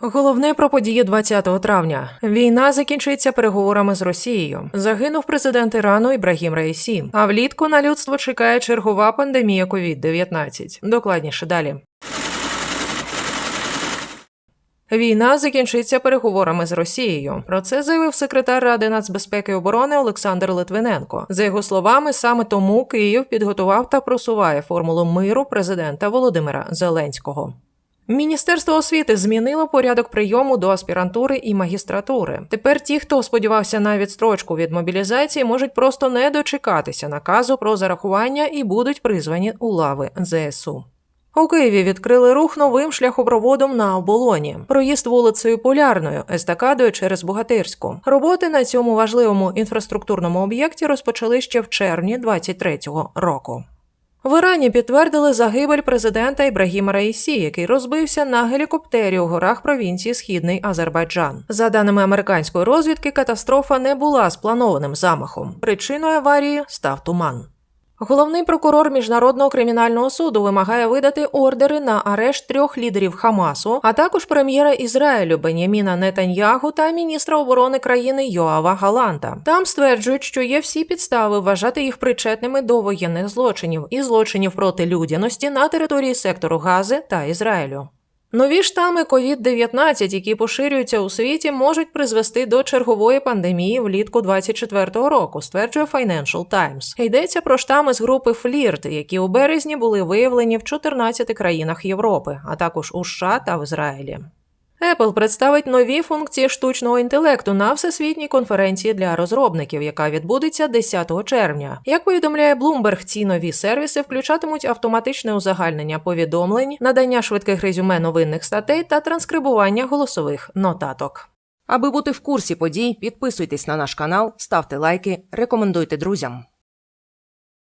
Головне про події 20 травня. Війна закінчиться переговорами з Росією. Загинув президент Ірану Ібрагім Раїсі. А влітку на людство чекає чергова пандемія COVID-19. Докладніше далі. Війна закінчиться переговорами з Росією. Про це заявив секретар Ради нацбезпеки і оборони Олександр Литвиненко. За його словами, саме тому Київ підготував та просуває формулу миру президента Володимира Зеленського. Міністерство освіти змінило порядок прийому до аспірантури і магістратури. Тепер ті, хто сподівався на відстрочку від мобілізації, можуть просто не дочекатися наказу про зарахування і будуть призвані у лави ЗСУ. У Києві відкрили рух новим шляхопроводом на оболоні. Проїзд вулицею Полярною, естакадою через Богатирську. Роботи на цьому важливому інфраструктурному об'єкті розпочали ще в червні 23-го року. В Ірані підтвердили загибель президента Ібрагіма Раїсі, який розбився на гелікоптері у горах провінції Східний Азербайджан. За даними американської розвідки, катастрофа не була спланованим замахом. Причиною аварії став туман. Головний прокурор міжнародного кримінального суду вимагає видати ордери на арешт трьох лідерів Хамасу, а також прем'єра Ізраїлю Беняміна Нетаньягу та міністра оборони країни Йоава Галанта. Там стверджують, що є всі підстави вважати їх причетними до воєнних злочинів і злочинів проти людяності на території сектору Гази та Ізраїлю. Нові штами COVID-19, які поширюються у світі, можуть призвести до чергової пандемії влітку 2024 року, стверджує Financial Times. Йдеться про штами з групи Флірт, які у березні були виявлені в 14 країнах Європи, а також у США та в Ізраїлі. Apple представить нові функції штучного інтелекту на всесвітній конференції для розробників, яка відбудеться 10 червня. Як повідомляє Bloomberg, ці нові сервіси включатимуть автоматичне узагальнення повідомлень, надання швидких резюме новинних статей та транскрибування голосових нотаток. Аби бути в курсі подій, підписуйтесь на наш канал, ставте лайки, рекомендуйте друзям.